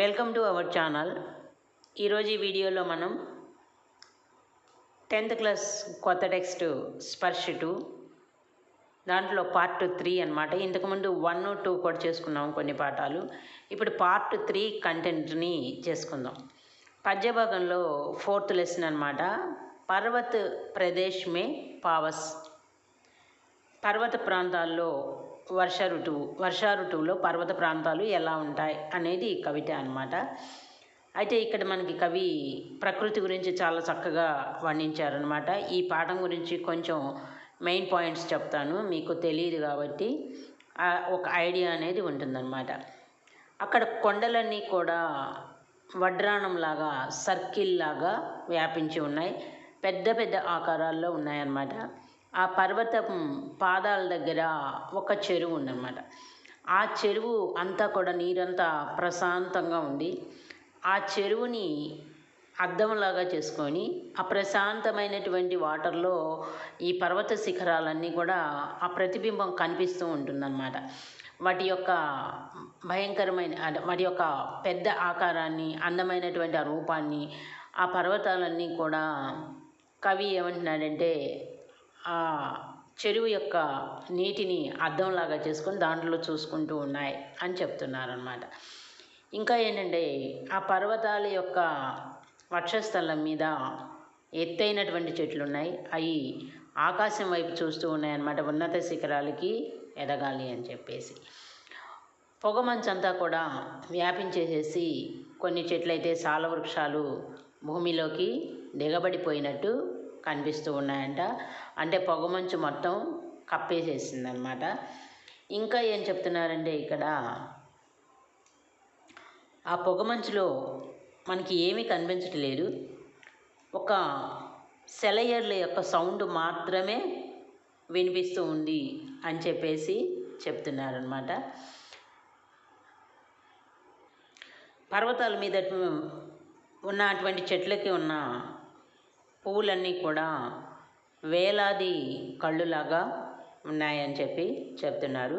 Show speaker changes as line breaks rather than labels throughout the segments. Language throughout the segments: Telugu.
Welcome to our channel. ఈరోజు ఈ వీడియోలో మనం టెన్త్ క్లాస్ కొత్త టెక్స్ట్ స్పర్శ టూ దాంట్లో పార్ట్ త్రీ అనమాట ఇంతకుముందు వన్ టూ కూడా చేసుకున్నాం కొన్ని పాఠాలు. ఇప్పుడు పార్ట్ త్రీ కంటెంట్ని చేసుకుందాం. పద్యభాగంలో ఫోర్త్ లెసన్ అనమాట పర్వత్ ప్రదేశ్ మే పావస్. పర్వత ప్రాంతాల్లో వర్ష ఋతువు వర్ష ఋతువులో పర్వత ప్రాంతాలు ఎలా ఉంటాయి అనేది కవిత అనమాట అయితే ఇక్కడ మనకి కవి ప్రకృతి గురించి చాలా చక్కగా వర్ణించారనమాట ఈ పాఠం గురించి కొంచెం మెయిన్ పాయింట్స్ చెప్తాను. మీకు తెలియదు కాబట్టి ఒక ఐడియా అనేది ఉంటుందన్నమాట. అక్కడ కొండలన్నీ కూడా వడ్రాణంలాగా సర్కిల్ లాగా వ్యాపించి ఉన్నాయి. పెద్ద పెద్ద ఆకారాల్లో ఉన్నాయన్నమాట. ఆ పర్వతం పాదాల దగ్గర ఒక చెరువు ఉందన్నమాట. ఆ చెరువు అంతా కూడా నీరంతా ప్రశాంతంగా ఉంది. ఆ చెరువుని అద్దంలాగా చేసుకొని ఆ ప్రశాంతమైనటువంటి వాటర్లో ఈ పర్వత శిఖరాలన్నీ కూడా ఆ ప్రతిబింబం కనిపిస్తూ ఉంటుందన్నమాట. వాటి యొక్క భయంకరమైన వాటి యొక్క పెద్ద ఆకారాన్ని అందమైనటువంటి ఆ రూపాన్ని ఆ పర్వతాలన్నీ కూడా కవి ఏమంటున్నాడంటే ఆ చెరువు యొక్క నీటిని అద్దంలాగా చేసుకొని దాంట్లో చూసుకుంటూ ఉన్నాయి అని చెప్తున్నారనమాట ఇంకా ఏంటంటే ఆ పర్వతాల యొక్క వక్షస్థలం మీద ఎత్తైనటువంటి చెట్లు ఉన్నాయి. అవి ఆకాశం వైపు చూస్తూ ఉన్నాయన్నమాట. ఉన్నత శిఖరాలకి ఎదగాలి అని చెప్పేసి. పొగమంచంతా కూడా వ్యాపించేసేసి కొన్ని చెట్లయితే సాల వృక్షాలు భూమిలోకి దిగబడిపోయినట్టు కనిపిస్తూ ఉన్నాయంట. అంటే పొగమంచు మొత్తం కప్పేసేసిందనమాట. ఇంకా ఏం చెప్తున్నారంటే ఇక్కడ ఆ పొగమంచులో మనకి ఏమీ కనిపించట్లేదు. ఒక సెలయర్ల యొక్క సౌండ్ మాత్రమే వినిపిస్తూ ఉంది అని చెప్పేసి చెప్తున్నారనమాట. పర్వతాల మీద ఉన్నటువంటి చెట్లకి ఉన్న పువ్వులన్నీ కూడా వేలాది కళ్ళులాగా ఉన్నాయని చెప్పి చెప్తున్నారు.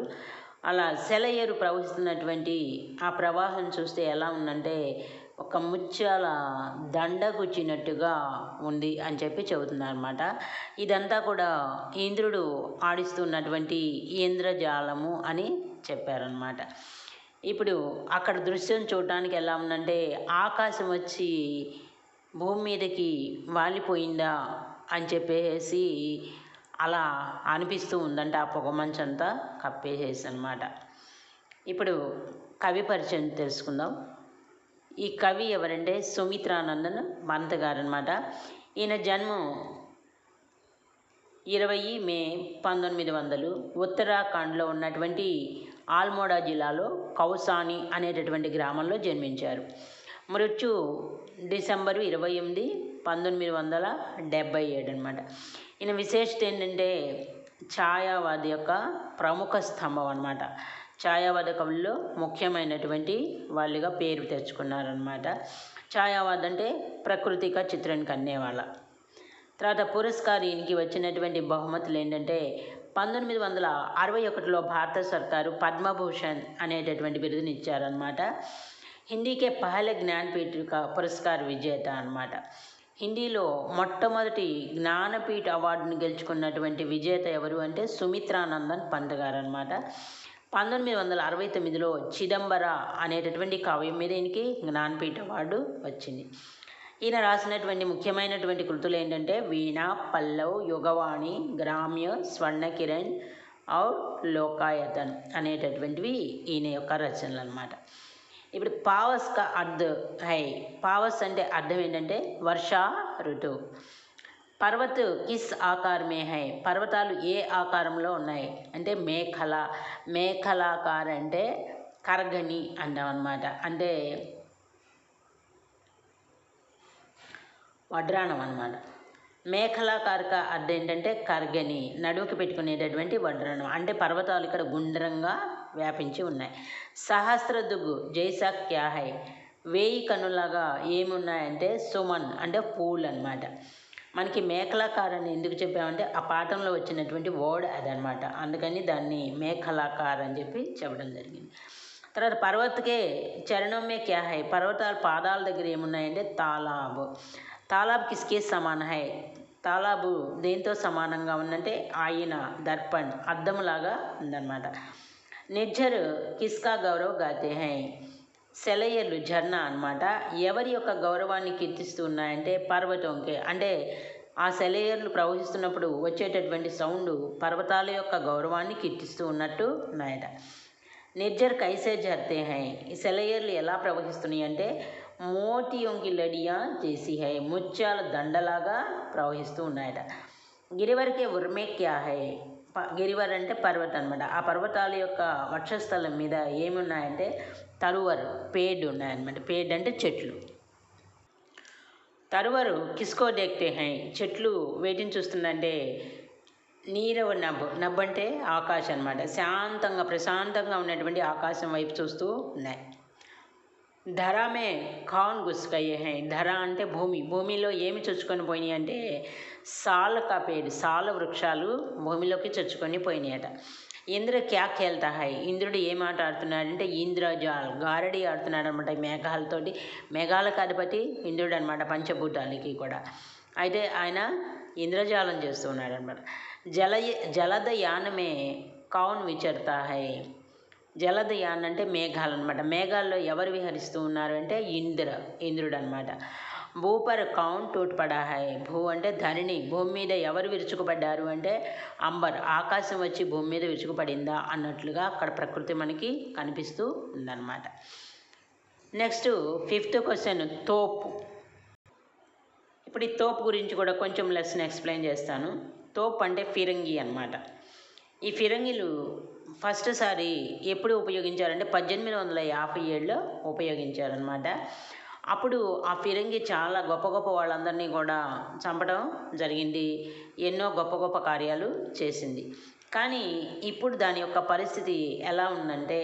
అలా సెలయేరు ప్రవహిస్తున్నటువంటి ఆ ప్రవాహం చూస్తే ఎలా ఉందంటే ఒక ముత్యాల దండగుచ్చినట్టుగా ఉంది అని చెప్పి చెబుతున్నారు అనమాట ఇదంతా కూడా ఇంద్రుడు ఆడిస్తున్నటువంటి ఇంద్రజాలము అని చెప్పారనమాట ఇప్పుడు అక్కడ దృశ్యం చూడడానికి ఎలా ఉందంటే ఆకాశం వచ్చి భూమి మీదకి వాలిపోయిందా అని చెప్పేసి అలా అనిపిస్తూ ఉందంట ఆ పొగమంచంతా కప్పేసేసి అనమాట ఇప్పుడు కవి పరిచయం తెలుసుకుందాం. ఈ కవి ఎవరంటే సుమిత్రానందన్ పంత్ గారు అనమాట ఈయన జన్మం ఇరవై మే పంతొమ్మిది వందలు. ఉత్తరాఖండ్లో ఉన్నటువంటి ఆల్మోడా జిల్లాలో కౌసాని అనేటటువంటి గ్రామంలో జన్మించారు. మృత్యు డిసెంబరు ఇరవై ఎనిమిది పంతొమ్మిది వందల డెబ్భై ఏడు అనమాట ఈయన విశేషత ఏంటంటే ఛాయావాది యొక్క ప్రముఖ స్తంభం అనమాట ఛాయావాద కవుల్లో ముఖ్యమైనటువంటి వాళ్ళుగా పేరు తెచ్చుకున్నారనమాట ఛాయావాద్ అంటే ప్రకృతిక చిత్రానికి అన్నేవాళ్ళ. తర్వాత పురస్కార్ ఈయనకి వచ్చినటువంటి బహుమతులు ఏంటంటే పంతొమ్మిది వందల అరవై ఒకటిలో భారత సర్కారు పద్మభూషణ్ అనేటటువంటి బిరుదుని ఇచ్చారనమాట హిందీకే పహల జ్ఞానపీఠ పురస్కార్ విజేత అనమాట హిందీలో మొట్టమొదటి జ్ఞానపీఠ అవార్డును గెలుచుకున్నటువంటి విజేత ఎవరు అంటే సుమిత్రానందన్ పంత్ గారు అనమాట పంతొమ్మిది వందల అరవై తొమ్మిదిలో చిదంబర అనేటటువంటి కావ్యం మీద ఈయనకి జ్ఞానపీఠ అవార్డు వచ్చింది. ఈయన రాసినటువంటి ముఖ్యమైనటువంటి కృతులు ఏంటంటే వీణ పల్లవ్ యుగవాణి గ్రామ్య స్వర్ణకిరణ్ ఔర్ లోకాయతన్ అనేటటువంటివి ఈయన యొక్క రచనలు అనమాట ఇప్పుడు పావస్ కా హై పావస్ అంటే అర్థం ఏంటంటే వర్ష ఋతువు పర్వత్ కిస్ ఆకారమే హై పర్వతాలు ఏ ఆకారంలో ఉన్నాయి? అంటే మేఖల మేఖలాకార అంటే కరగని అంటాం అనమాట అంటే వడ్రాణం అనమాట మేఖలాకారక అర్థం ఏంటంటే కర్గని నడువుకి పెట్టుకునేటటువంటి వడ్రాణం. అంటే పర్వతాలు ఇక్కడ గుండ్రంగా వ్యాపించి ఉన్నాయి. సహస్ర దుగ్గు జైసా క్యాహై వేయి కనులాగా ఏమున్నాయంటే సుమన్ అంటే పూలు అనమాట మనకి మేఖలాకారాన్ని ఎందుకు చెప్పామంటే ఆ పాఠంలో వచ్చినటువంటి వర్డ్ అదనమాట అందుకని దాన్ని మేఖలాకార్ అని చెప్పి చెప్పడం జరిగింది. తర్వాత పర్వతకే చరణమే క్యా హై పర్వతాల పాదాల దగ్గర ఏమున్నాయంటే తాలాబ్. తాలాబ్ కిస్కే సమానహై. తాలాబు దేంతో సమానంగా ఉందంటే ఆయన దర్పణ్ అద్దములాగా ఉందన్నమాట. నిర్జర్ కిస్కా గౌరవ్ గాతే హై. సెలయర్లు ఝర్నా అన్నమాట. ఎవరి యొక్క గౌరవాన్ని కీర్తిస్తూ ఉన్నాయంటే పర్వతంకే. అంటే ఆ సెలయర్లు ప్రవహిస్తున్నప్పుడు వచ్చేటటువంటి సౌండ్ పర్వతాల యొక్క గౌరవాన్ని కీర్తిస్తూ ఉన్నట్టు ఉన్నాయట నిర్జర్ కైసే జర్తే హై. ఈ సెలయర్లు ఎలా ప్రవహిస్తున్నాయి అంటే మోటియోంకి లడియా చేసి హై. ముత్యాల దండలాగా ప్రవహిస్తూ ఉన్నాయట. గిరివరకే ఉర్మే క్యా హై? గిరివర్ అంటే పర్వతం అనమాట ఆ పర్వతాల యొక్క వక్షస్థలం మీద ఏమి ఉన్నాయంటే తరువరు పేడ్ ఉన్నాయన్నమాట. పేడ్ అంటే చెట్లు. తరువరు కిస్కో దేక్తే హై. చెట్లు వేటిని చూస్తుందంటే నీరవ నబ్బు. నబ్బు అంటే ఆకాశం అనమాట శాంతంగా ప్రశాంతంగా ఉన్నటువంటి ఆకాశం వైపు చూస్తూ ఉన్నాయి. ధరామే ఖాన్ గుస్కయ్యే హై. ధర అంటే భూమి. భూమిలో ఏమి చొచ్చుకొని పోయినాయి అంటే సాల కపేడు సాల వృక్షాలు భూమిలోకి చొచ్చుకొని పోయినాయట. ఇంద్ర క్యా ఖేల్తా హై? ఇంద్రుడు ఏం ఆట ఆడుతున్నాడంటే ఇంద్రజాల్ గారడి ఆడుతున్నాడు అనమాట మేఘాలతోటి. మేఘాలకు అధిపతి ఇంద్రుడు అనమాట పంచభూతాలకి కూడా. అయితే ఆయన ఇంద్రజాలం చేస్తున్నాడు అనమాట జల జలద యానమే కౌన్ విచర్తా హై. జలదయాన్ అంటే మేఘాలు అనమాట మేఘాల్లో ఎవరు విహరిస్తూ ఉన్నారు అంటే ఇంద్ర ఇంద్రుడు అనమాట భూపర్ కౌన్ టూట్ హై భూ అంటే ధరణి. భూమి మీద ఎవరు విరుచుకుపడ్డారు అంటే అంబర్. ఆకాశం వచ్చి భూమి మీద విరుచుకుపడిందా అన్నట్లుగా అక్కడ ప్రకృతి మనకి కనిపిస్తూ ఉందన్నమాట. నెక్స్ట్ ఫిఫ్త్ క్వశ్చన్ తోపు. ఇప్పుడు ఈ తోపు గురించి కూడా కొంచెం లెసన్ ఎక్స్ప్లెయిన్ చేస్తాను. తోపు అంటే ఫిరంగి అన్నమాట. ఈ ఫిరంగిలు ఫస్ట్ సారి ఎప్పుడు ఉపయోగించారంటే పద్దెనిమిది వందల యాభై ఏడులో ఉపయోగించారనమాట అప్పుడు ఆ ఫిరంగి చాలా గొప్ప గొప్ప వాళ్ళందరినీ కూడా చంపడం జరిగింది. ఎన్నో గొప్ప గొప్ప కార్యాలు చేసింది. కానీ ఇప్పుడు దాని యొక్క పరిస్థితి ఎలా ఉందంటే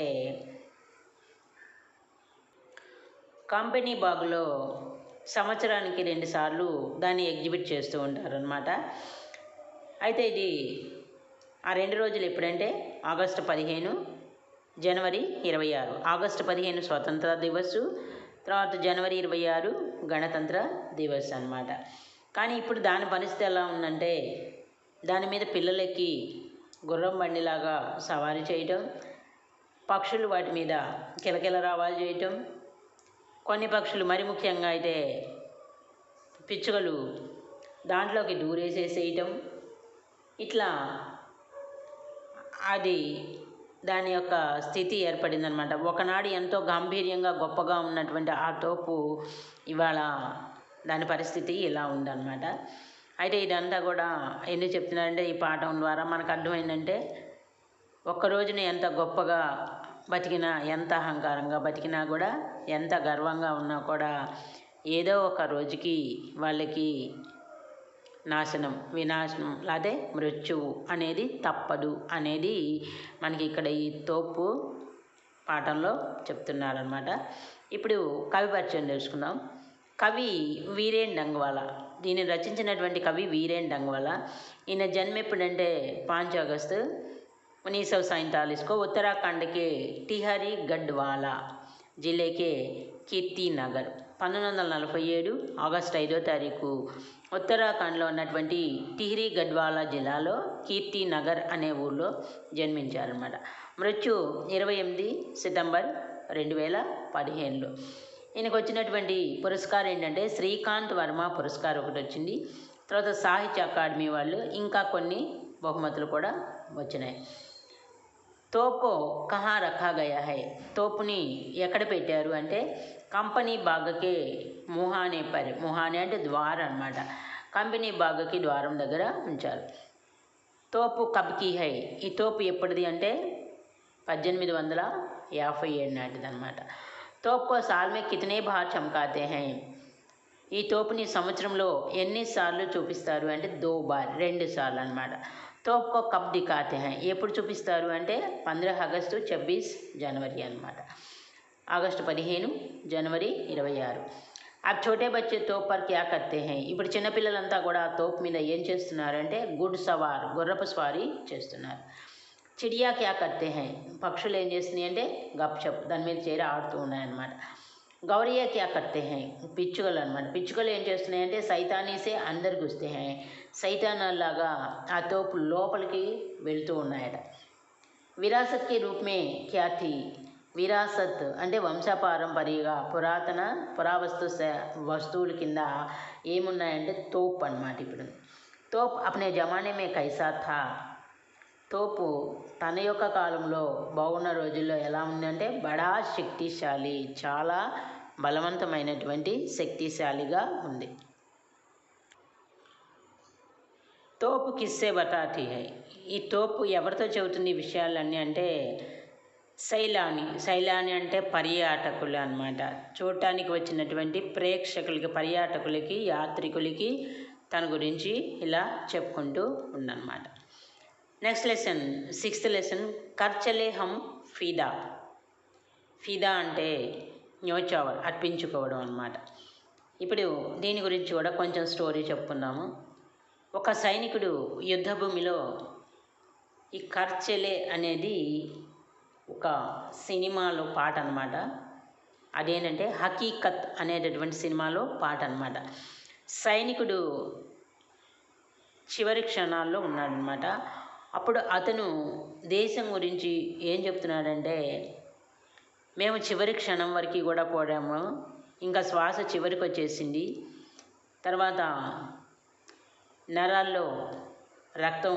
కంపెనీ బాగులో సంవత్సరానికి రెండుసార్లు దాన్ని ఎగ్జిబిట్ చేస్తూ ఉంటారనమాట అయితే ఇది ఆ రెండు రోజులు ఎప్పుడంటే? ఆగస్టు పదిహేను జనవరి ఇరవై ఆరు ఆగస్టు పదిహేను స్వతంత్ర దివస్ తర్వాత జనవరి ఇరవై ఆరు గణతంత్ర దివస్ అన్నమాట. కానీ ఇప్పుడు దాని పరిస్థితి ఎలా ఉందంటే దాని మీద పిల్లలెక్కి గుర్రం బండిలాగా సవారీ చేయటం పక్షులు వాటి మీద కిలకిల రావాలు చేయటం కొన్ని పక్షులు మరి ముఖ్యంగా అయితే పిచ్చుకలు దాంట్లోకి దూరేసేసేయటం ఇట్లా అది దాని యొక్క స్థితి ఏర్పడిందనమాట ఒకనాడు ఎంతో గాంభీర్యంగా గొప్పగా ఉన్నటువంటి ఆ తోపు ఇవాళ దాని పరిస్థితి ఇలా ఉందన్నమాట. అయితే ఇదంతా కూడా ఎందుకు చెప్తున్నారంటే ఈ పాఠం ద్వారా మనకు అర్థమైందంటే ఒక్క రోజున ఎంత గొప్పగా బతికినా ఎంత అహంకారంగా బతికినా కూడా ఎంత గర్వంగా ఉన్నా కూడా ఏదో ఒక రోజుకి వాళ్ళకి నాశనం వినాశనం లేదా మృత్యువు అనేది తప్పదు అనేది మనకి ఇక్కడ ఈ తోపు పాఠంలో చెప్తున్నారనమాట ఇప్పుడు కవి పరిచయం తెలుసుకుందాం. కవి వీరేన్ డంగ్వాల. దీన్ని రచించినటువంటి కవి వీరేన్ డంగ్వాల. ఈయన జన్మ ఎప్పుడంటే పాంచ్ ఆగస్టు ఉనీసవ్ సైంతాలిస్కో ఉత్తరాఖండ్కి టిహరి గడ్వాలా జిల్లేకే కీర్తి నగర్ పంతొమ్మిది వందల నలభై ఏడు ఆగస్టు ఐదో తారీఖు ఉత్తరాఖండ్లో ఉన్నటువంటి టిహ్రీ గడ్వాలా జిల్లాలో కీర్తి నగర్ అనే ఊళ్ళో జన్మించారనమాట మృత్యు ఇరవై ఎనిమిది సెప్టెంబర్ రెండు వేల పదిహేనులో. ఈయనకు వచ్చినటువంటి పురస్కారం ఏంటంటే శ్రీకాంత్ వర్మ పురస్కారం ఒకటి వచ్చింది. తర్వాత సాహిత్య అకాడమీ వాళ్ళు ఇంకా కొన్ని బహుమతులు కూడా వచ్చినాయి. తోపు కహా రఖా గయా హై తోపుని ఎక్కడ పెట్టారు అంటే కంపెనీ బాగకి ముహానే పరి ముహానే అంటే ద్వారం అన్నమాట. కంపెనీ బాగకి ద్వారం దగ్గర ఉంచారు. తోపు కబ్కి హై. ఈ తోపు ఎప్పటిది అంటే పద్దెనిమిది వందల యాభై ఏడు నాటిది అనమాట తోపుకో సాల్మే కితనే బార్ చమకాతే హై. ఈ తోపుని సంవత్సరంలో ఎన్నిసార్లు చూపిస్తారు అంటే దో బార్ రెండు సార్లు అనమాట తోపుకో కబ్ దిఖాతే హై. ఎప్పుడు చూపిస్తారు అంటే పంద్రహ ఆగస్టు ఛబ్బీస్ జనవరి అనమాట ఆగస్టు పదిహేను జనవరి ఇరవై ఆరు. ఆ చోటే బచ్చే తోప్ పర్ క్యా కర్తే హై. ఇప్పుడు చిన్నపిల్లలంతా కూడా ఆ తోపు మీద ఏం చేస్తున్నారంటే గుడ్ సవార్ గుర్రపు స్వారీ చేస్తున్నారు. చిడియా క్యా కర్తే హై. పక్షులు ఏం చేస్తున్నాయి అంటే గప్షప్ దాని మీద చేరి ఆడుతూ ఉన్నాయన్నమాట. గౌరియా క్యా కర్తే హై. పిచ్చుకలు అనమాట పిచ్చుకలు ఏం చేస్తున్నాయి అంటే సైతానీసే అందరు గుస్తే హై. సైతానాల్లాగా ఆ తోపు లోపలికి వెళ్తూ ఉన్నాయట. విరాసత్ రూపమే ఖ్యాతి క్యా థీ విరాసత్ అంటే వంశపారంపర్యంగా పురాతన పురావస్తు వస్తువుల కింద ఏమున్నాయంటే తోప్ అన్నమాట ఇప్పుడు. తోప్ అప్నే జమానే మే కైసా థా. తోపు తన యొక్క కాలంలో బాగున్న రోజుల్లో ఎలా ఉందంటే బడా శక్తిశాలి చాలా బలవంతమైనటువంటి శక్తిశాలిగా ఉంది. తోపు కిస్సే బటాటి హై. ఈ తోపు ఎవరితో చెబుతుంది ఈ విషయాలన్నీ అంటే శైలాని. శైలాని అంటే పర్యాటకులు అనమాట చూడటానికి వచ్చినటువంటి ప్రేక్షకులకి పర్యాటకులకి యాత్రికులకి తన గురించి ఇలా చెప్పుకుంటూ ఉందన్నమాట. నెక్స్ట్ లెసన్ సిక్స్త్ లెసన్ కర్చలేహం హమ్ ఫీదా. ఫీదా అంటే న్యోచావర్ అర్పించుకోవడం అనమాట ఇప్పుడు దీని గురించి కూడా కొంచెం స్టోరీ చెప్పుకుందాము. ఒక సైనికుడు యుద్ధభూమిలో ఈ కర్చెలే అనేది ఒక సినిమాలో పాట అనమాట అదేంటంటే హకీకత్ అనేటటువంటి సినిమాలో పాట అనమాట సైనికుడు చివరి క్షణాల్లో ఉన్నాడనమాట అప్పుడు అతను దేశం గురించి ఏం చెప్తున్నాడంటే మేము చివరి క్షణం వరకు కూడా పోడాము ఇంకా శ్వాస చివరికి వచ్చేసింది. తర్వాత నరాల్లో రక్తం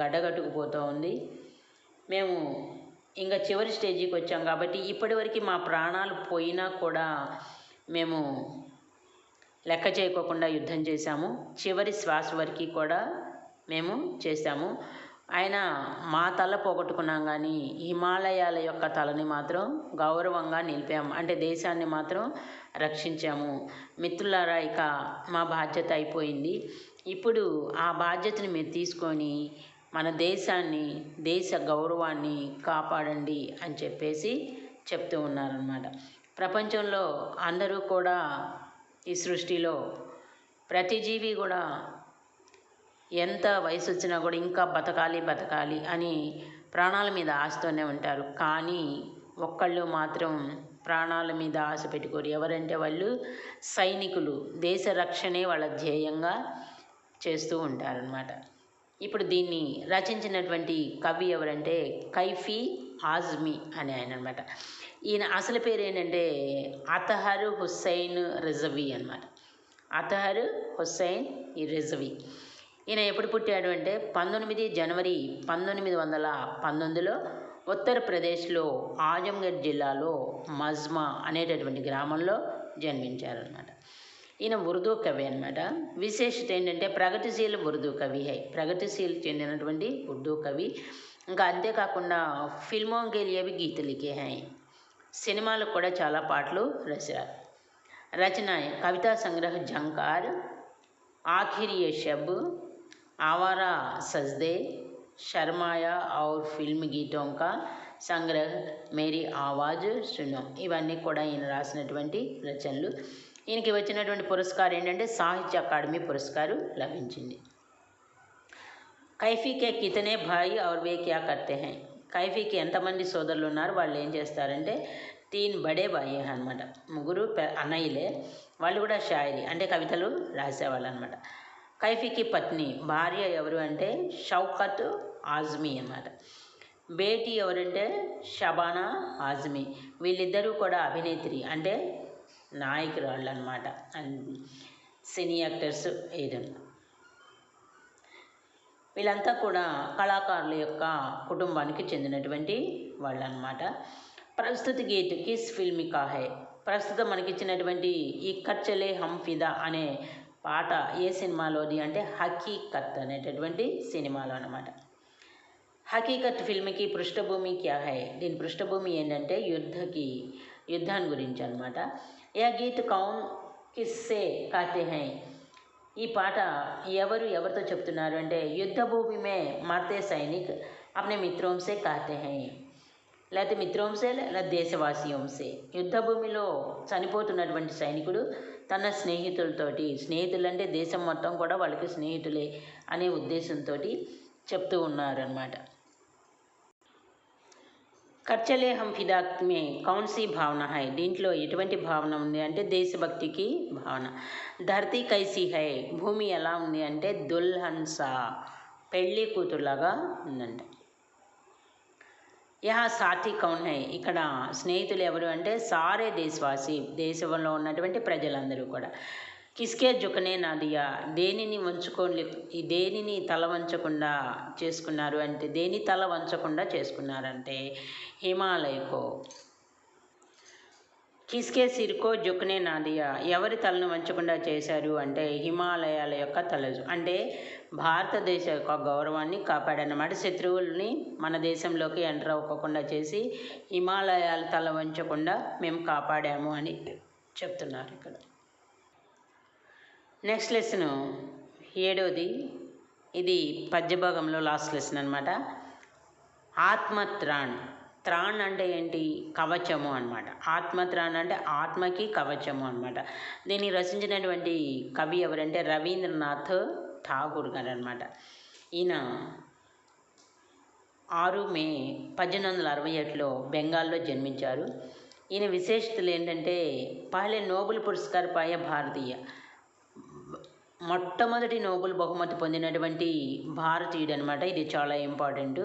గడ్డగట్టుకుపోతూ ఉంది. మేము ఇంకా చివరి స్టేజీకి వచ్చాం కాబట్టి ఇప్పటివరకు మా ప్రాణాలు పోయినా కూడా మేము లెక్క చేయకోకుండా యుద్ధం చేశాము. చివరి శ్వాస వరకు కూడా మేము చేశాము. ఆయన మా తల పోగొట్టుకున్నాం కానీ హిమాలయాల యొక్క తలని మాత్రం గౌరవంగా నిలిపాము. అంటే దేశాన్ని మాత్రం రక్షించాము. మిత్రులారా ఇక మా బాధ్యత అయిపోయింది. ఇప్పుడు ఆ బాధ్యతని మీరు తీసుకొని మన దేశాన్ని దేశ గౌరవాన్ని కాపాడండి అని చెప్పేసి చెప్తూ ఉన్నారనమాట ప్రపంచంలో అందరూ కూడా ఈ సృష్టిలో ప్రతి జీవి కూడా ఎంత వయసు వచ్చినా కూడా ఇంకా బతకాలి బతకాలి అని ప్రాణాల మీద ఆశతోనే ఉంటారు. కానీ ఒక్కళ్ళు మాత్రం ప్రాణాల మీద ఆశ పెట్టుకోరు. ఎవరంటే వాళ్ళు సైనికులు. దేశ రక్షణే వాళ్ళ ధ్యేయంగా చేస్తూ ఉంటారనమాట ఇప్పుడు దీన్ని రచించినటువంటి కవి ఎవరంటే కైఫీ ఆజ్మీ అని ఆయన అనమాట ఈయన అసలు పేరు ఏంటంటే అతహర్ హుస్సైన్ రిజవీ అనమాట అతహర్ హుస్సైన్ ఈ రిజవీ. ఈయన ఎప్పుడు పుట్టాడు అంటే పంతొమ్మిది జనవరి పంతొమ్మిది వందల పంతొమ్మిదిలో ఉత్తరప్రదేశ్లో ఆజంగఢ్ జిల్లాలో మజ్మా అనేటటువంటి గ్రామంలో జన్మించారనమాట ఈయన ఉర్దూ కవి అనమాట విశేషత ఏంటంటే ప్రగతిశీల ఉర్దూ కవి హై. ప్రగతిశీల చెందినటువంటి ఉర్దూ కవి. ఇంకా అంతేకాకుండా ఫిల్మోంకే లియవి గీతలికే హై. సినిమాలకు కూడా చాలా పాటలు రచారు రచన కవితా సంగ్రహ జంకార్ ఆఖిర్ షబ్ ఆవారా సజ్దే శర్మాయ ఔర్ ఫిల్మ్ గీతోంక సంగ్రహ్ మేరీ ఆవాజ్ సునో ఇవన్నీ కూడా ఈయన రాసినటువంటి రచనలు. ఈయనకి వచ్చినటువంటి పురస్కారం ఏంటంటే సాహిత్య అకాడమీ పురస్కారం లభించింది. కైఫీకే కితనే భాయి ఔర్వే క్యా కర్తే హై. కైఫీకి ఎంతమంది సోదరులు ఉన్నారు? వాళ్ళు ఏం చేస్తారంటే తీన్ బడే బాయి అనమాట ముగ్గురు అన్నయ్యలే. వాళ్ళు కూడా షాయరి అంటే కవితలు రాసేవాళ్ళు అనమాట కైఫీకి పత్ని భార్య ఎవరు అంటే షౌకత్ ఆజ్మీ అనమాట బేటీ ఎవరంటే షబానా ఆజ్మీ. వీళ్ళిద్దరూ కూడా అభినేత్రి అంటే నాయకురాళ్ళు అనమాట సినీ యాక్టర్స్ ఏదన్నా వీళ్ళంతా కూడా కళాకారుల యొక్క కుటుంబానికి చెందినటువంటి వాళ్ళు అనమాట ప్రస్తుత గీత్ కిస్ ఫిల్మి కాహే. ప్రస్తుతం మనకిచ్చినటువంటి ఈ కచ్చలే హమ్ ఫిదా అనే పాట ఏ సినిమాలోది అంటే హకీకత్ అనేటటువంటి సినిమాలో అనమాట హకీకత్ ఫిల్మ్కి పృష్ఠభూమి క్యా హై దీని పృష్ఠభూమి ఏంటంటే యుద్ధకి యుద్ధాన్ని గురించి అనమాట యా గీత్ కౌన్ కిస్సే కాతే హై ఈ పాట ఎవరు ఎవరితో చెప్తున్నారు అంటే యుద్ధ భూమి మే మరతే సైనిక్ అప్నే మిత్రోంసే కాతే హై. లేకపోతే మిత్రోంసే లేదా దేశవాసీయోంసే యుద్ధ భూమిలో చనిపోతున్నటువంటి సైనికుడు తన స్నేహితులతోటి స్నేహితులు అంటే దేశం మొత్తం కూడా వాళ్ళకి స్నేహితులే అనే ఉద్దేశంతో చెప్తూ ఉన్నారనమాట కర్చలే హం ఫిదాక్ మే కౌన్సి భావన హై. దీంట్లో ఎటువంటి భావన ఉంది అంటే దేశభక్తికి భావన. ధర్తీ కైసి హై. భూమి ఎలా ఉంది అంటే దుల్హన్సా. పెళ్ళి కూతురులాగా ఉందంట. యహా సాథి కౌన్ హై. ఇక్కడ స్నేహితులు ఎవరు అంటే సారే దేశవాసి. దేశంలో ఉన్నటువంటి ప్రజలందరూ కూడా. కిస్కే జుకనే నాడియా దేనిని వంచుకోలే ఈ దేనిని తల వంచకుండా చేసుకున్నారు అంటే దేని తల వంచకుండా చేసుకున్నారంటే హిమాలయకో. కిస్కే సిర్కో జుక్నే నాదియా ఎవరి తలను వంచకుండా చేశారు అంటే హిమాలయాల యొక్క తల అంటే భారతదేశ యొక్క గౌరవాన్ని కాపాడనమాట శత్రువుల్ని మన దేశంలోకి ఎంటర్ అవ్వకుండా చేసి హిమాలయాల తల వంచకుండా మేము కాపాడాము అని చెప్తున్నారు ఇక్కడ. నెక్స్ట్ లెసన్ ఏడవది ఇది పద్యభాగంలో లాస్ట్ లెసన్ అనమాట ఆత్మత్రాణ్ త్రాణ్ అంటే ఏంటి? కవచము అనమాట ఆత్మత్రాణ్ అంటే ఆత్మకి కవచము అనమాట దీన్ని రచించినటువంటి కవి ఎవరంటే రవీంద్రనాథ్ ఠాగూర్ గారు అనమాట ఈయన ఆరు మే పద్దెనిమిది వందల అరవై ఒకటిలో బెంగాల్లో జన్మించారు. ఈయన విశేషతలు ఏంటంటే పహలే నోబెల్ పురస్కార్ పాయ భారతీయ. మొట్టమొదటి నోబెల్ బహుమతి పొందినటువంటి భారతీయుడు అనమాట ఇది చాలా ఇంపార్టెంట్.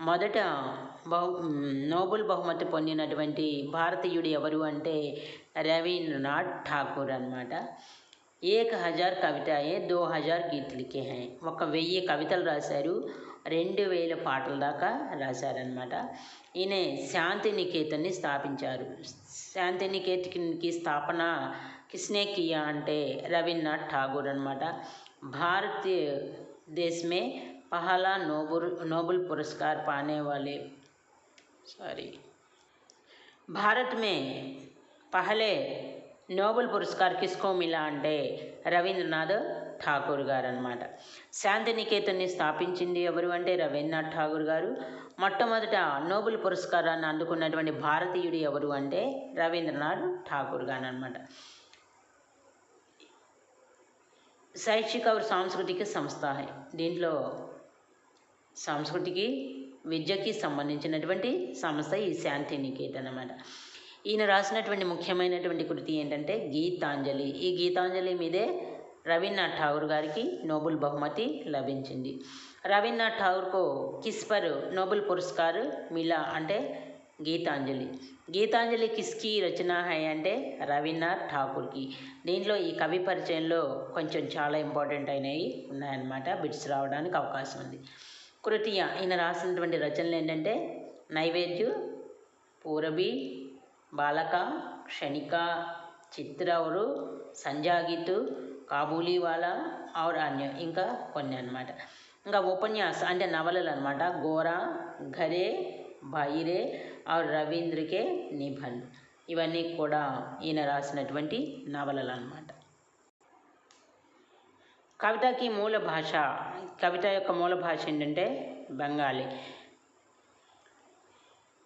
మొదట బహు నోబెల్ బహుమతి పొందినటువంటి భారతీయుడు ఎవరు అంటే రవీంద్రనాథ్ ఠాకూర్ అనమాట ఏక హజార్ కవితాయే దో హజార్ గీతలికే హై. ఒక వెయ్యి కవితలు రాశారు. రెండు వేల పాటల దాకా రాశారనమాట ఈయన శాంతి నికేతన్ని స్థాపించారు. శాంతినికేతన్కి స్థాపన కిస్నే కియా అంటే రవీంద్రనాథ్ ఠాగూర్ అనమాట భారతీయ देश में पहला नोबल नोबल पुरस्कार पाने वाले सॉरी भारत में पहले నోబెల్ పురస్కార్ కిస్కో మిలా అంటే రవీంద్రనాథ్ ఠాకూర్ గారు అనమాట శాంతినికేతన్ని స్థాపించింది ఎవరు అంటే రవీంద్రనాథ్ ఠాగూర్ గారు మొట్టమొదట నోబెల్ పురస్కారాన్ని అందుకున్నటువంటి భారతీయుడు ఎవరు అంటే రవీంద్రనాథ్ ఠాకూర్ గారు అనమాట శైక్షిక और సాంస్కృతిక సంస్థ దీంట్లో సంస్కృతికి విద్యకి సంబంధించినటువంటి సంస్థ ఈ శాంతి నికేతన్ అనమాట ఈయన రాసినటువంటి ముఖ్యమైనటువంటి కృతి ఏంటంటే గీతాంజలి. ఈ గీతాంజలి మీదే రవీంద్రనాథ్ ఠాగూర్ గారికి నోబెల్ బహుమతి లభించింది. రవీంద్రనాథ్ ఠాగూర్కు కిస్పర్ నోబుల్ నోబెల్ పురస్కార్ మిలా అంటే గీతాంజలి. గీతాంజలి కిస్కి రచన హై అంటే రవీంద్రనాథ్ ఠాకూర్కి. దీంట్లో ఈ కవి పరిచయంలో కొంచెం చాలా ఇంపార్టెంట్ అయినవి ఉన్నాయన్నమాట. బిట్స్ రావడానికి అవకాశం ఉంది. కృతియ ఈయన రాసినటువంటి రచనలు ఏంటంటే నైవేద్యు పూరబి బాలక క్షణిక చిత్రవరు సంజాగీతు కాబూలీవాలా ఆర్ అన్యం ఇంకా కొన్ని అన్నమాట. ఇంకా ఉపన్యాస అంటే నవలలు అనమాట గోరా ఘరే భైరే ఆర్ రవీంద్రకే నిబంధ్ ఇవన్నీ కూడా ఈయన రాసినటువంటి నవలలు అనమాట కవితకి మూల భాష కవిత యొక్క మూల భాష ఏంటంటే బెంగాలీ.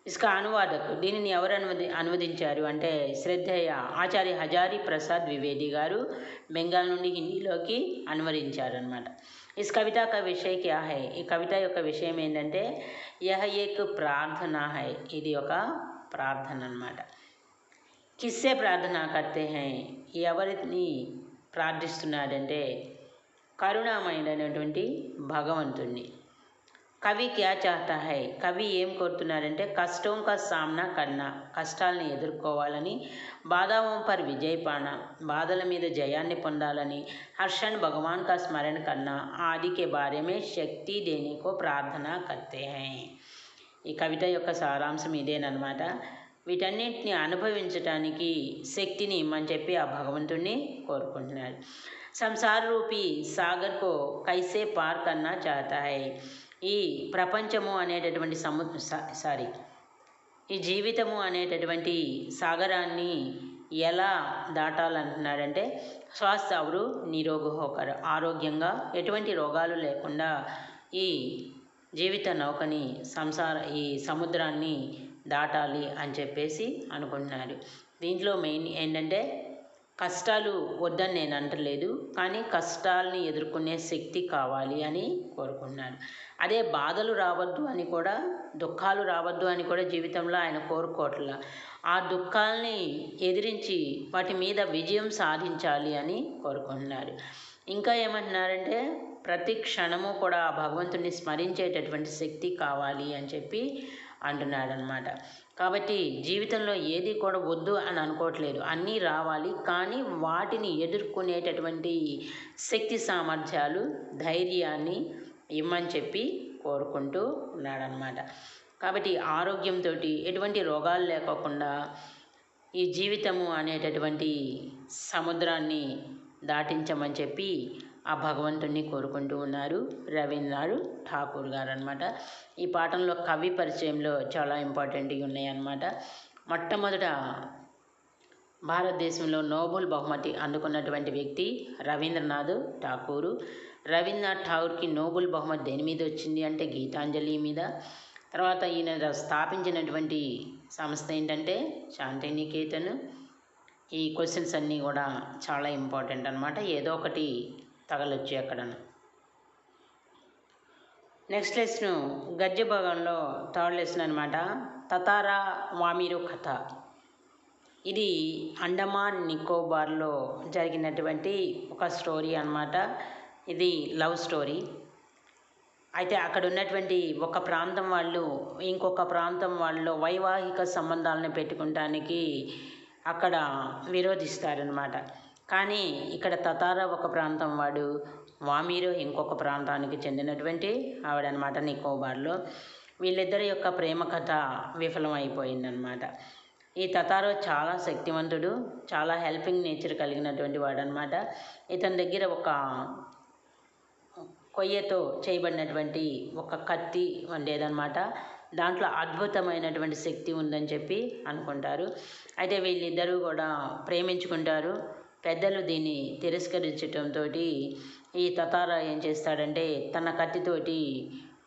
ఇసుక అనువాదకు దీనిని ఎవరు అనువది అనువదించారు అంటే శ్రద్ధేయ ఆచార్య హజారి ప్రసాద్ ద్వివేది గారు బెంగాల్ నుండి హిందీలోకి అనువదించారనమాట ఇస్ కవిత కా విషయ క్యా హై ఈ కవిత యొక్క విషయం ఏంటంటే యహ ఏక్ ప్రార్థన హై ఇది ఒక ప్రార్థన అనమాట కిస్సే ప్రార్థన కర్తే హై ఎవరిని ప్రార్థిస్తున్నాడంటే కరుణామయుడైనటువంటి భగవంతుణ్ణి. కవి క్యా చాహతా హై? కవి ఏం కోరుతున్నారంటే కష్టం కా సామ్నా కన్నా కష్టాలని ఎదుర్కోవాలని బాధావం పర్ విజయ్ పానా బాధల మీద జయాన్ని పొందాలని హర్షన్ భగవాన్ కా స్మరణ కన్నా ఆది కే బారే మే శక్తి దేనికో ప్రార్థన కర్తే హై. ఈ కవిత యొక్క సారాంశం ఇదేనమాట వీటన్నిటిని అనుభవించటానికి శక్తిని ఇమ్మని చెప్పి ఆ భగవంతుణ్ణి కోరుకుంటున్నాడు. సంసార రూపీ సాగర్కో కైసే పార్ కన్నా చాహతా హై. ఈ ప్రపంచము అనేటటువంటి సము సారీ ఈ జీవితము అనేటటువంటి సాగరాన్ని ఎలా దాటాలంటున్నాడంటే స్వాస్థ అవరు నిరోగోకర ఆరోగ్యంగా ఎటువంటి రోగాలు లేకుండా ఈ జీవిత నౌకని సంసార ఈ సముద్రాన్ని దాటాలి అని చెప్పేసి అనుకుంటున్నారు. దీంట్లో మెయిన్ ఏంటంటే కష్టాలు వద్దని నేను అంటలేదు కానీ కష్టాలని ఎదుర్కొనే శక్తి కావాలి అని కోరుకున్నాడు అదే బాధలు రావద్దు అని కూడా దుఃఖాలు రావద్దు అని కూడా జీవితంలో ఆయన కోరుకోవట్ల. ఆ దుఃఖాలని ఎదిరించి వాటి మీద విజయం సాధించాలి అని కోరుకుంటున్నారు ఇంకా ఏమంటున్నారంటే ప్రతి క్షణము కూడా ఆ భగవంతుడిని స్మరించేటటువంటి శక్తి కావాలి అని చెప్పి అంటున్నాడనమాట. కాబట్టి జీవితంలో ఏది కూడా వద్దు అని అనుకోవట్లేదు. అన్నీ రావాలి. కానీ వాటిని ఎదుర్కొనేటటువంటి శక్తి సామర్థ్యాలు ధైర్యాన్ని ఇమ్మని చెప్పి కోరుకుంటూ ఉన్నాడనమాట. కాబట్టి ఆరోగ్యంతో ఎటువంటి రోగాలు లేకోకుండా ఈ జీవితము అనేటటువంటి సముద్రాన్ని దాటించమని చెప్పి ఆ భగవంతుణ్ణి కోరుకుంటూ ఉన్నారు. రవీంద్రనాథ్ ఠాకూర్ గారు అనమాట ఈ పాఠంలో కవి పరిచయంలో చాలా ఇంపార్టెంట్గా ఉన్నాయి అన్నమాట మొట్టమొదట భారతదేశంలో నోబెల్ బహుమతి అందుకున్నటువంటి వ్యక్తి రవీంద్రనాథ్ ఠాకూరు. రవీంద్రనాథ్ ఠాగూర్కి నోబెల్ బహుమతి దేని మీద వచ్చింది అంటే గీతాంజలి మీద. తర్వాత ఈయన స్థాపించినటువంటి సంస్థ ఏంటంటే శాంతినికేతన్. ఈ క్వశ్చన్స్ అన్నీ కూడా చాలా ఇంపార్టెంట్ అనమాట ఏదో ఒకటి తగలొచ్చు ఎక్కడ నెక్స్ట్ లెసన్ గద్య భాగంలో థర్డ్ లెసన్ అనమాట తతారా వామిరు కథ. ఇది అండమాన్ నికోబార్లో జరిగినటువంటి ఒక స్టోరీ అన్నమాట. ఇది లవ్ స్టోరీ అయితే అక్కడ ఉన్నటువంటి ఒక ప్రాంతం వాళ్ళు ఇంకొక ప్రాంతం వాళ్ళు వైవాహిక సంబంధాలను పెట్టుకుంటానికి అక్కడ విరోధిస్తారనమాట కానీ ఇక్కడ తతారా ఒక ప్రాంతం వాడు వామీరో ఇంకొక ప్రాంతానికి చెందినటువంటి ఆవిడనమాట నికోబార్లో. వీళ్ళిద్దరి యొక్క ప్రేమ కథ విఫలం అయిపోయిందనమాట ఈ తతారో చాలా శక్తివంతుడు చాలా హెల్పింగ్ నేచర్ కలిగినటువంటి వాడనమాట. ఇతని దగ్గర ఒక కొయ్యతో చేయబడినటువంటి ఒక కత్తి వండేదన్నమాట దాంట్లో అద్భుతమైనటువంటి శక్తి ఉందని చెప్పి అనుకుంటారు. అయితే వీళ్ళిద్దరూ కూడా ప్రేమించుకుంటారు. పెద్దలు దీన్ని తిరస్కరించటంతో ఈ తతారా ఏం చేస్తాడంటే తన కత్తితోటి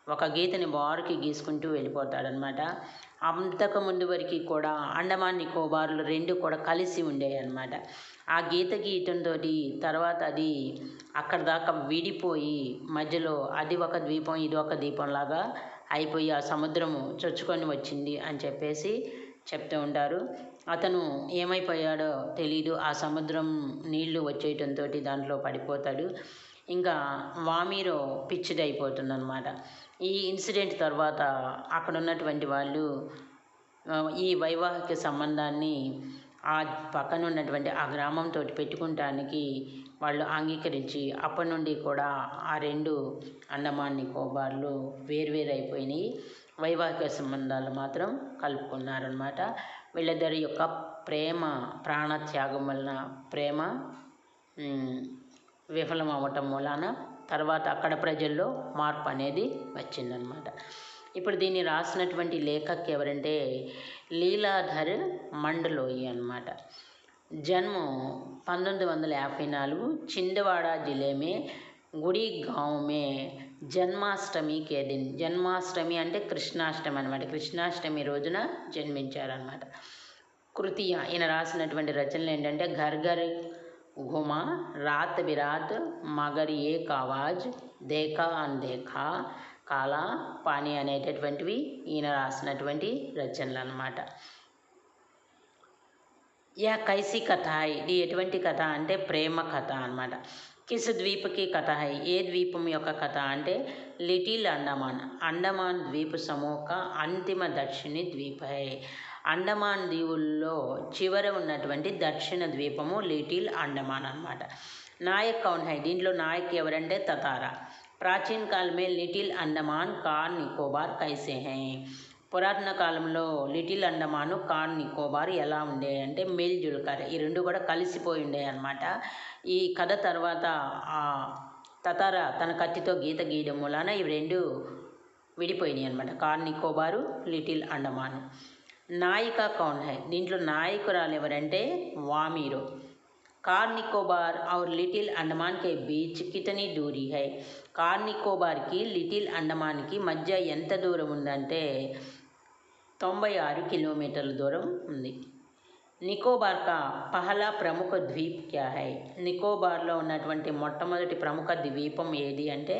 ఒక గీతని బారుకి గీసుకుంటూ వెళ్ళిపోతాడనమాట. అంతకు ముందు వరకు కూడా అండమాన్ నికోబార్లు రెండు కూడా కలిసి ఉండేవి అనమాట ఆ గీత గీయటంతో తర్వాత అది అక్కడ దాకా విడిపోయి మధ్యలో అది ఒక ద్వీపం ఇది ఒక ద్వీపంలాగా అయిపోయి ఆ సముద్రము చొచ్చుకొని వచ్చింది అని చెప్పేసి చెప్తూ ఉంటారు. అతను ఏమైపోయాడో తెలీదు. ఆ సముద్రం నీళ్ళు వచ్చేయటంతో దాంట్లో పడిపోతాడు. ఇంకా వామీరో పిచ్చిడ్ అయిపోతుందన్నమాట ఈ ఇన్సిడెంట్ తర్వాత అక్కడ ఉన్నటువంటి వాళ్ళు ఈ వైవాహిక సంబంధాన్ని ఆ పక్కన ఉన్నటువంటి ఆ గ్రామంతో పెట్టుకుంటానికి వాళ్ళు అంగీకరించి అప్పటి నుండి కూడా ఆ రెండు అండమాన్ నికోబార్లు వేర్వేరు అయిపోయినాయి వైవాహిక సంబంధాలు మాత్రం కలుపుకున్నారనమాట వీళ్ళిద్దరి యొక్క ప్రేమ ప్రాణత్యాగం వలన ప్రేమ విఫలం అవ్వటం వలన తర్వాత అక్కడ ప్రజల్లో మార్పు అనేది వచ్చిందనమాట ఇప్పుడు దీన్ని రాసినటువంటి లేఖక్ ఎవరంటే లీలాధర్ మండలోయి అనమాట జన్మం పంతొమ్మిది వందల యాభై నాలుగు చిందవాడ జిలేమే గుడి గావమే జన్మాష్టమి కేదిన్. జన్మాష్టమి అంటే కృష్ణాష్టమి అనమాట కృష్ణాష్టమి రోజున జన్మించారనమాట కృతీయ ఈయన రాసినటువంటి రచనలు ఏంటంటే ఘర్ ఘర్ ఘుమా రాత్ బిరాత్ మగర్ ఏ కావాజ్ దేఖా అన్ దేఖా కాలా పాని అనేటటువంటివి ఈయన రాసినటువంటి రచనలు అనమాట యా కైసి కథ ఇది ఎటువంటి కథ అంటే ప్రేమ కథ అనమాట కిస్ ద్వీపకి కథ హై. ఏ ద్వీపం యొక్క కథ అంటే లిటిల్ అండమాన్. అండమాన్ ద్వీప సమూహ అంతిమ దక్షిణి ద్వీప హై. అండమాన్ దీవుల్లో చివర ఉన్నటువంటి దక్షిణ ద్వీపము లిటిల్ అండమాన్ అన్నమాట. నాయక్ కౌన్ హై. దీంట్లో నాయక్ ఎవరంటే తతారా. ప్రాచీన కాలమే లిటిల్ అండమాన్ కార్ నికోబార్ కైసే హై. పురాతన కాలంలో లిటిల్ అండమాను కార్ నికోబార్ ఎలా ఉండే అంటే మేల్ జుల్కర్ ఈ రెండు కూడా కలిసిపోయి ఉండే అనమాట ఈ కథ తర్వాత ఆ తతార తన కత్తితో గీత గీయడం మూలాన ఇవి రెండు విడిపోయినాయి అనమాట కార్ నికోబారు లిటిల్ అండమాను నాయిక కౌన్ హై దీంట్లో నాయకురాలు ఎవరంటే వామీరో कार निकोबार और लिटिल अंडमान के बीच कितनी दूरी है కార్ నికోబార్కి లిటిల్ అండమాన్కి మధ్య ఎంత దూరం ఉందంటే తొంభై ఆరు కిలోమీటర్ల దూరం ఉంది. నికోబార్ కా పహలా ప్రముఖ ద్వీప్ క్యా హై? నికోబార్లో ఉన్నటువంటి మొట్టమొదటి ప్రముఖ ద్వీపం ఏది అంటే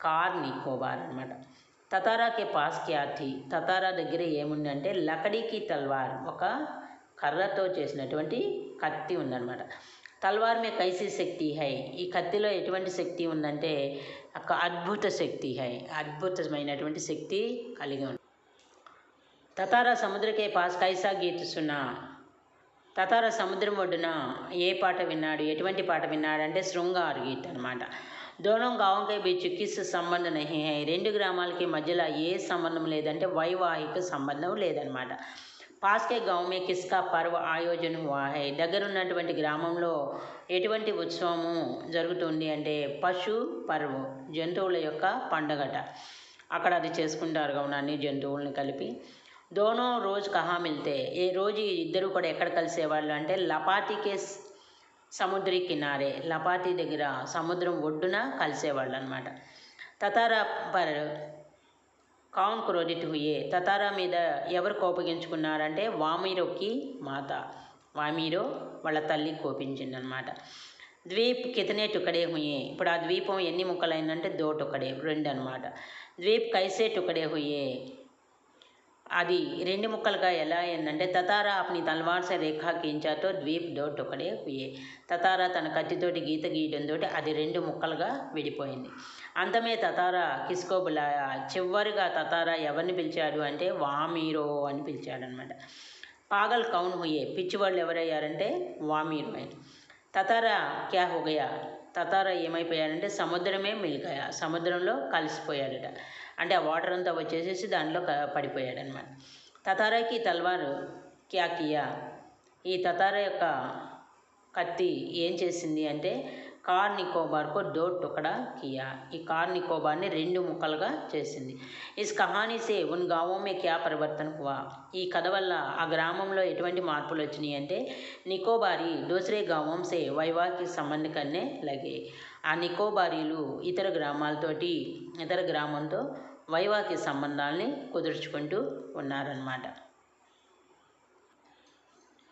కార్ నికోబార్ అనమాట తతారాకే పాస్ క్యా థీ? తతారా దగ్గర ఏముంది అంటే లకడీకి తల్వార్ ఒక కర్రతో చేసినటువంటి కత్తి ఉందన్నమాట. తల్వార్ మే కైసీ శక్తి హై? ఈ కత్తిలో ఎటువంటి శక్తి ఉందంటే ఒక అద్భుత శక్తి హై. అద్భుతమైనటువంటి శక్తి కలిగి ఉంది తతారా సముద్రకే పాస్ కైసా గీత్ సున్నా తతార సముద్రం ఒడ్డున ఏ పాట విన్నాడు? ఎటువంటి పాట విన్నాడు అంటే శృంగార్ గీత్ అనమాట దోనం గావంకే బీచ్ కిస్ సంబంధం నహి హై. రెండు గ్రామాలకి మధ్యలో ఏ సంబంధం లేదంటే వైవాహిక సంబంధం లేదనమాట పాస్కే గౌమే కిస్కా పర్వ ఆయోజన వాహే దగ్గరున్నటువంటి గ్రామంలో ఎటువంటి ఉత్సవము జరుగుతుంది అంటే పశు పర్వ జంతువుల యొక్క పండగట. అక్కడ అది చేసుకుంటారు కావున అన్ని జంతువులను కలిపి. దోనో రోజు కహా మిల్తే ఏ రోజు ఇద్దరు కూడా ఎక్కడ కలిసేవాళ్ళు అంటే లపాతికే సముద్రి కినారే లపాతి దగ్గర సముద్రం ఒడ్డున కలిసేవాళ్ళు అనమాట తతారా పర్ కౌన్ క్రోధిట్ హుయే తతారా మీద ఎవరు కోపగించుకున్నారంటే వామీరోకి మాత వామీరో వాళ్ళ తల్లి కోపించిందనమాట ద్వీప్ కితనే టుకడే హుయే ఇప్పుడు ఆ ద్వీపం ఎన్ని ముక్కలైందంటే దో టుకడే రెండు అనమాట ద్వీప్ కైసే టుకడే హుయే అది రెండు ముక్కలుగా ఎలా అయిందంటే తతారా అప్ని తల్వార్ సే రేఖా కించాతో ద్వీప్ దో టుకడే హుయే తతారా తన కత్తితోటి గీత గీయడంతో అది రెండు ముక్కలుగా విడిపోయింది. అంతమే తతారా కిస్కోబులాయా చివరిగా తతారా ఎవరిని పిలిచాడు అంటే వామీరో అని పిలిచాడు అనమాట పాగల్ కౌన్ హుయే పిచ్చివాళ్ళు ఎవరయ్యారంటే వామీరో అని తతారా క్యా హుగయా తతార ఏమైపోయాడంటే సముద్రమే మిలికాయా సముద్రంలో కలిసిపోయాడట. అంటే ఆ వాటర్ అంతా వచ్చేసేసి దాంట్లో క- పడిపోయాడనమాట తతారాకి తల్వారు క్యాకియా ఈ తతార యొక్క కత్తి ఏం చేసింది? అంటే కార్ నికోబార్కు దో టుకడా కియా. ఈ కార్ నికోబార్ని రెండు ముక్కలుగా చేసింది. ఇస్ కహానీ సే ఉన్ గావో మే క్యా పరివర్తన హువా? ఈ కథ వల్ల ఆ గ్రామంలో ఎటువంటి మార్పులు వచ్చినాయి అంటే నికోబారి దూసరే గావం సే వైవాహిక సంబంధ కన్నే లగే. ఆ నికోబారీలు ఇతర గ్రామాలతోటి ఇతర గ్రామంతో వైవాహిక సంబంధాలని కుదుర్చుకుంటూ ఉన్నారన్నమాట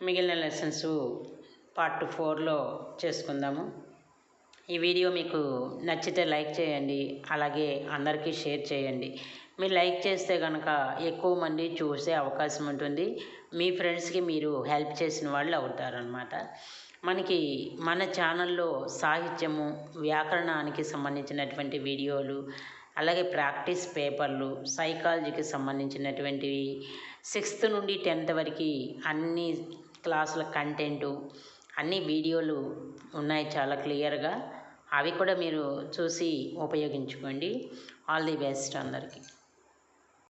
మిగిలిన లెసన్స్ పార్ట్ ఫోర్లో చేసుకుందాము. ఈ వీడియో మీకు నచ్చితే లైక్ చేయండి అలాగే అందరికీ షేర్ చేయండి. మీరు లైక్ చేస్తే కనుక ఎక్కువ మంది చూసే అవకాశం ఉంటుంది. మీ ఫ్రెండ్స్కి మీరు హెల్ప్ చేసిన వాళ్ళు అవుతారనమాట మనకి మన ఛానల్లో సాహిత్యము వ్యాకరణానికి సంబంధించినటువంటి వీడియోలు అలాగే ప్రాక్టీస్ పేపర్లు సైకాలజీకి సంబంధించినటువంటివి సిక్స్త్ నుండి టెన్త్ వరకు అన్ని క్లాసుల కంటెంటు అన్ని వీడియోలు ఉన్నాయి చాలా క్లియర్గా. అవి కూడా మీరు చూసి ఉపయోగించుకోండి. ఆల్ ది బెస్ట్ అందరికీ.